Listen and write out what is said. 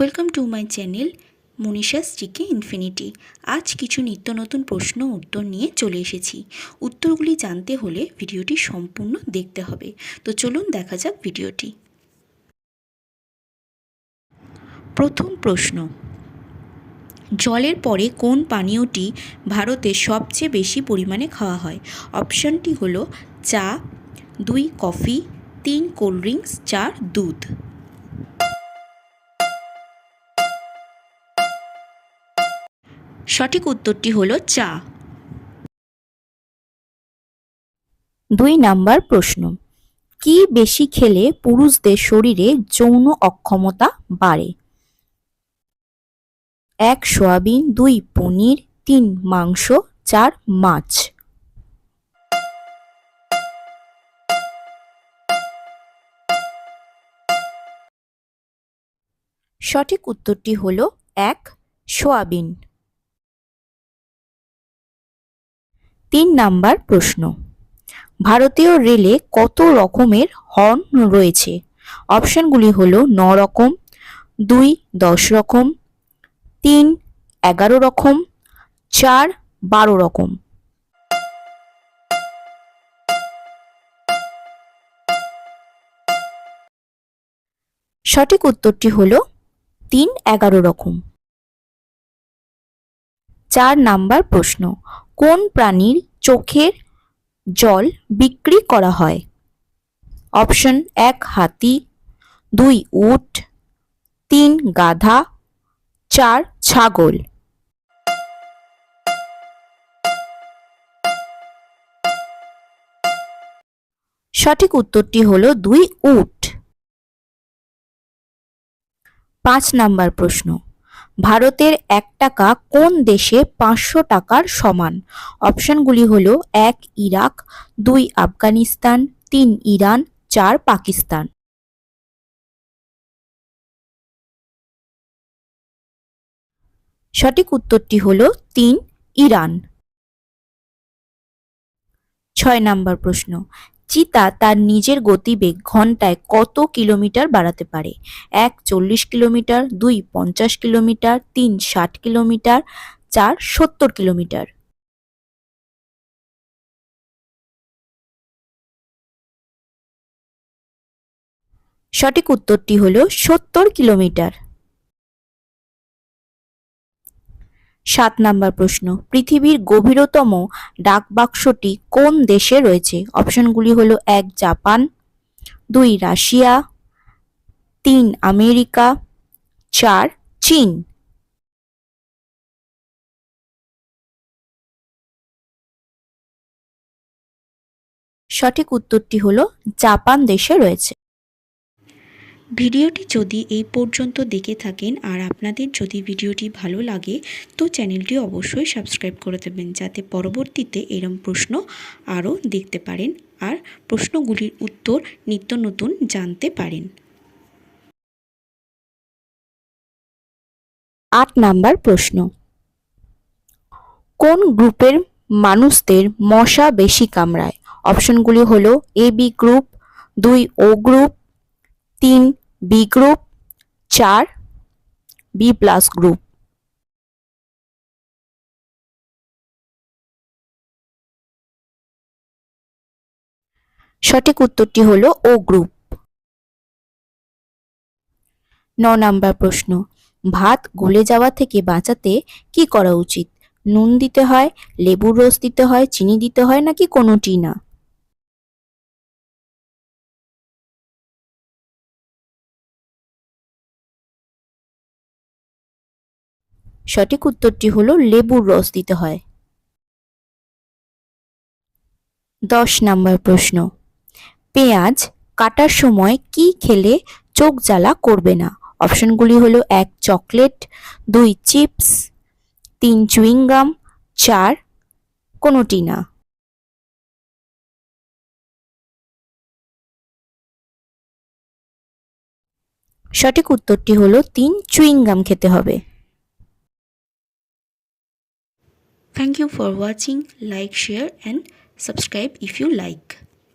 Welcome to my channel Manisha's GK infinity আজ কিছু নিত্য নতুন প্রশ্ন উত্তর নিয়ে চলে এসেছি। উত্তরগুলি জানতে হলে ভিডিওটি সম্পূর্ণ দেখতে হবে। তো চলুন দেখা যাক ভিডিওটি। প্রথম প্রশ্ন। জলের পরে কোন পানীয়টি ভারতে সবচেয়ে বেশি পরিমাণে খাওয়া হয়? অপশানটি হলো চা, দুই কফি, তিন কোল্ড ড্রিঙ্কস, চার দুধ। সঠিক উত্তরটি হলো চা। দুই নাম্বার প্রশ্ন। কি বেশি খেলে পুরুষদের শরীরে যৌন অক্ষমতা বাড়ে? এক সয়াবিন, দুই পনির, তিন মাংস, চার মাছ। সঠিক উত্তরটি হলো এক সোয়াবিন। তিন নাম্বার প্রশ্ন। ভারতীয় রেলে কত রকমের হর্ন রয়েছে? অপশনগুলি হল ন রকম, দুই দশ রকম, তিন এগারো রকম, চার বারো রকম। সঠিক উত্তরটি হল তিন এগারো রকম। চার নাম্বার প্রশ্ন কোন প্রাণীর চোখের জল বিক্রি করা হয়? অপশন এক, হাতি, দুই, উট, তিন, গাধা, চার, ছাগল। সঠিক উত্তরটি হল দুই, উট। পাঁচ নাম্বার প্রশ্ন। ভারতের এক টাকা কোন দেশে পাঁচশো টাকার সমান? অপশনগুলি হল, এক, ইরাক, দুই, আফগানিস্তান, তিন, ইরান, চার, পাকিস্তান। সঠিক উত্তরটি হল তিন, ইরান। ছয় নাম্বার প্রশ্ন চিতা তার নিজের গতিবেগ ঘন্টায় কত কিলোমিটার বাড়াতে পারে? এক চল্লিশ কিলোমিটার, দুই পঞ্চাশ কিলোমিটার, তিন ষাট কিলোমিটার, চার সত্তর কিলোমিটার। সঠিক উত্তরটি হল সত্তর কিলোমিটার। সাত নাম্বার প্রশ্ন, পৃথিবীর গভীরতম ডাকবাক্সটি কোন দেশে রয়েছে? অপশনগুলি হলো এক, জাপান, দুই, রাশিয়া, তিন, আমেরিকা, চার, চীন। সঠিক উত্তরটি হলো জাপান দেশে রয়েছে। ভিডিওটি যদি এই পর্যন্ত দেখে থাকেন আর আপনাদের যদি ভিডিওটি ভালো লাগে, তো চ্যানেলটি অবশ্যই সাবস্ক্রাইব করে দেবেন যাতে পরবর্তীতে এরম প্রশ্ন আরও দেখতে পারেন আর প্রশ্নগুলির উত্তর নিত্য নতুন জানতে পারেন। আট নাম্বার প্রশ্ন। কোন গ্রুপের মানুষদের মশা বেশি কামড়ায়? অপশনগুলি হলো এ বি গ্রুপ, দুই ও গ্রুপ তিন বি গ্রুপ চার বি প্লাস গ্রুপ সঠিক উত্তরটি হলো ও গ্রুপ ন নাম্বার প্রশ্ন, ভাত গলে যাওয়া থেকে বাঁচাতে কি করা উচিত? নুন দিতে হয়, লেবুর রস দিতে হয়, চিনি দিতে হয় নাকি কোনোটি না? সঠিক উত্তরটি হলো লেবুর রস দিতে হয়। দশ নম্বর প্রশ্ন। পেঁয়াজ কাটার সময় কি খেলে চোখ জ্বালা করবে না? অপশনগুলি হলো এক, চকলেট, দুই, চিপস, তিন চুইংগাম চার, কোনোটি না। সঠিক উত্তরটি হলো তিন চুইংগাম খেতে হবে। Thank you for watching. Like, share and subscribe if you like.